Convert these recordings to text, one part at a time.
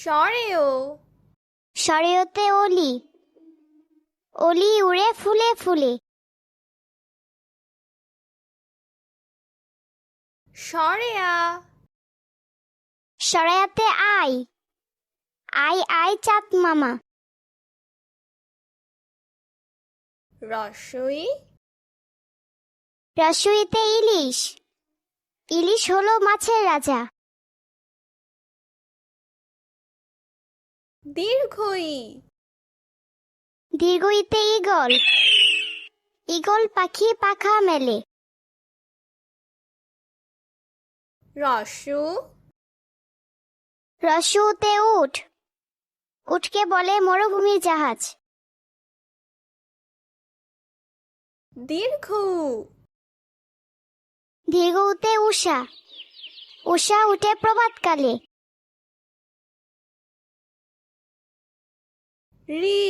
সরেও। সরেওতে অলি। অলি উড়ে ফুলে ফুলে। সরেয়া। সরায়াতে আই আই আই চাঁদ মামা। রসই? রসুইতে ইলিশ। ইলিশ হলো মাছের রাজা। দীর্ঘই। দীর্ঘইতে ইগল ইগল পাখি পাখা মেলে। রসু। রসুতে উঠ। উঠকে বলে মরুভূমির জাহাজ। দীর্ঘ। দীর্ঘউতে উষা। উষা উঠে প্রভাতকালে। রি।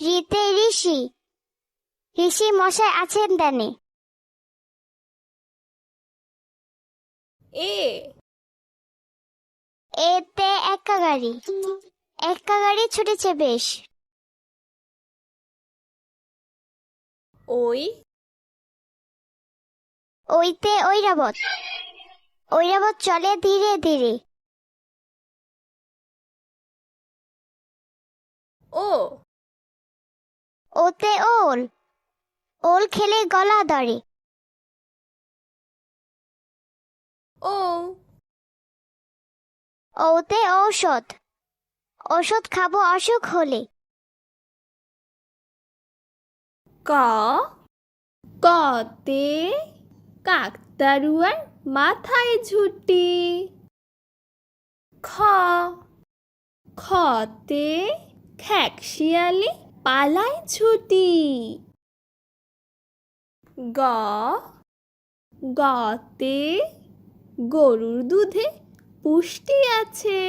ঋতে ঋষি। ঋষি মশাই আছেন দানে এ। এতে একা গাড়ি। একা গাড়ি ছুটেছে বেশ। ওই। ওইতে ঐরাবত। ঐরাবত চলে ধীরে ধীরে। ও। ওতে ওল। ওল খেলে গলা ধরে। ও। ওতে ঔষধ। ঔষধ খাব অসুখ হলে। ক। কতে কাকতারুয়ার মাথায় ঝুটি। খ। খতে খ্যাকশিয়ালি পালায় ছুটি। গ, গতে গরুর দুধে পুষ্টি আছে।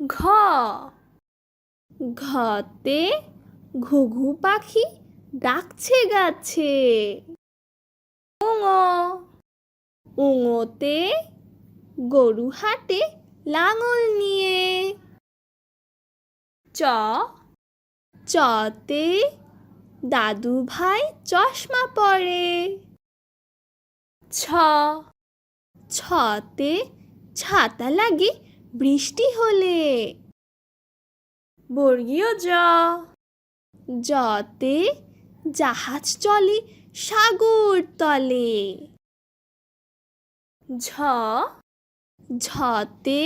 ঘ, ঘতে ঘুঘু পাখি ডাকছে গাছে। উঙ, উঙোতে গরু হাটে লাঙল নিয়ে। চ। চতে দাদু ভাই চশমা পরে। ছ। ছতে ছাতা লাগে বৃষ্টি হলে। বর্গীয় জ। জতে জাহাজ চলে সাগর তলে। ঝ। ঝতে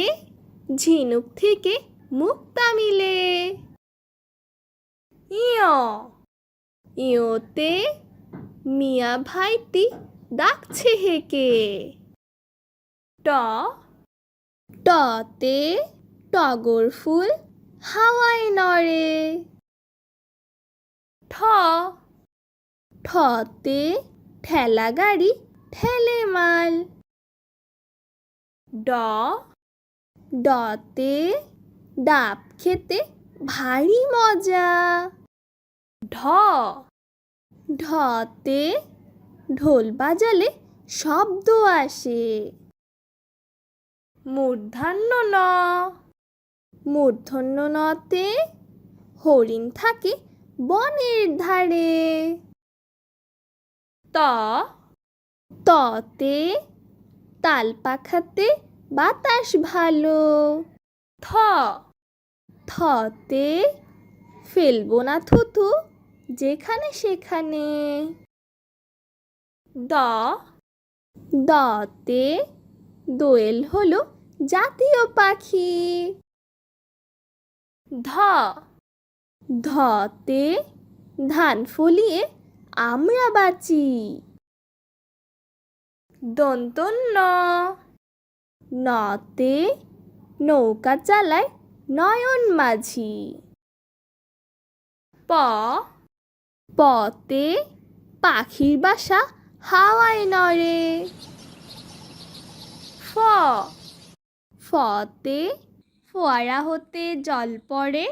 ঝিনুক থেকে মুক্তা মিলে। ইয়। ইয়োতে মিয়া ভাইটি ডাকছে হেকে। ট। টতে টগর ফুল হাওয়ায় নড়ে। ঠ। ঠতে ঠেলা গাড়ি ঠেলে মাল। ড। ডতে ডাব খেতে ভারী মজা। ঢ। ঢতে ঢোল বাজালে শব্দ আসে। মূর্ধান্য ন। মূর্ধন্য নতে হরিণ থাকে বনের ধারে। ত। ততে তাল পাখাতে বাতাস ভালো। থ। থতে ফেলব না থুতু যেখানে সেখানে। দ, দতে দোয়েল হলো জাতীয় পাখি। ধ, ধতে ধান ফলিয়ে আমরা বাঁচি। দন্তন্য, নতে নৌকা চালায় নয়ন মাঝি। প। পতে পাখির বাসা হাওয়ায় নড়ে। ফ। ফতে ফোয়ারা হতে জল পড়ে।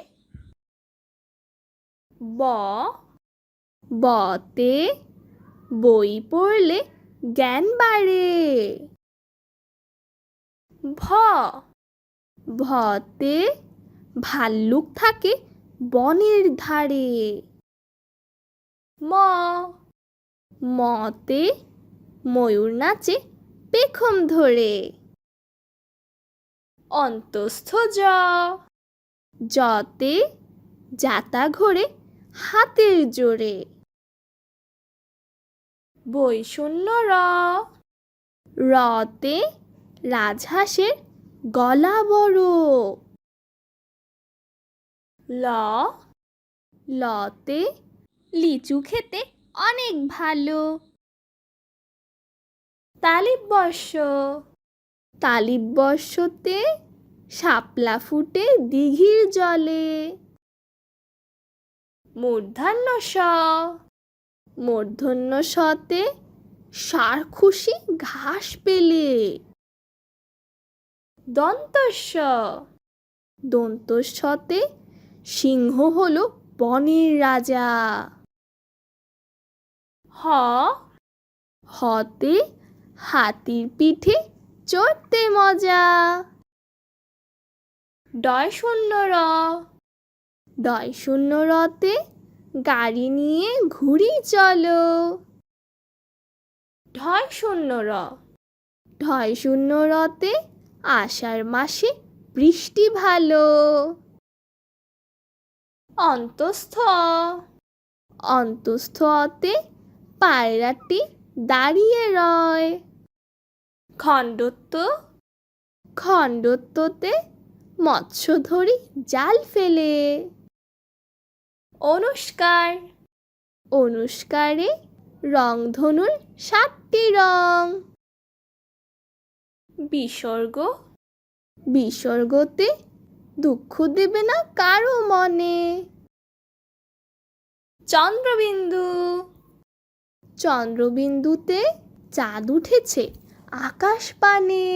ব। বতে বই পড়লে জ্ঞান বাড়ে। ভ। ভতে ভাল্লুক থাকে বনের ধারে। ম। মতে ময়ূর নাচে পেখম ধরে। অন্তস্থ জ। জতে যাতা ঘোরে হাতের জোরে। বৈষণ্য র। রতে রাজহাঁসের গলা বড়। ল, লতে লিচু খেতে অনেক ভালো। তালিববর্ষ তালিববর্ষতে শাপলা ফুটে দিঘির জলে। মূর্ধান্য স, মূর্ধন্য সতে সার খুশি ঘাস পেলে। দন্তস্ব, দন্তস্বতে সিংহ হলো বনের রাজা। হ। হতে হাতির পিঠে চড়তে মজা। ডয় শূন্য র ডয় শূন্য রতে গাড়ি নিয়ে ঘুরি চলো। ঢয় শূন্য র ঢয় শূন্য রতে আষাঢ় মাসে বৃষ্টি ভালো। অন্তস্থ। অন্তস্থতে পায়রাটি দাঁড়িয়ে রয়। খণ্ডত্ব খণ্ডত্বতে মৎস্য ধরি জাল ফেলে। অনুষ্কার অনুষ্কারে রংধনুর সাতটি রং। বিসর্গ বিসর্গতে দুঃখ দেবে না কারও মনে। চন্দ্রবিন্দু। চন্দ্রবিন্দুতে চাঁদ উঠেছে আকাশ পানে।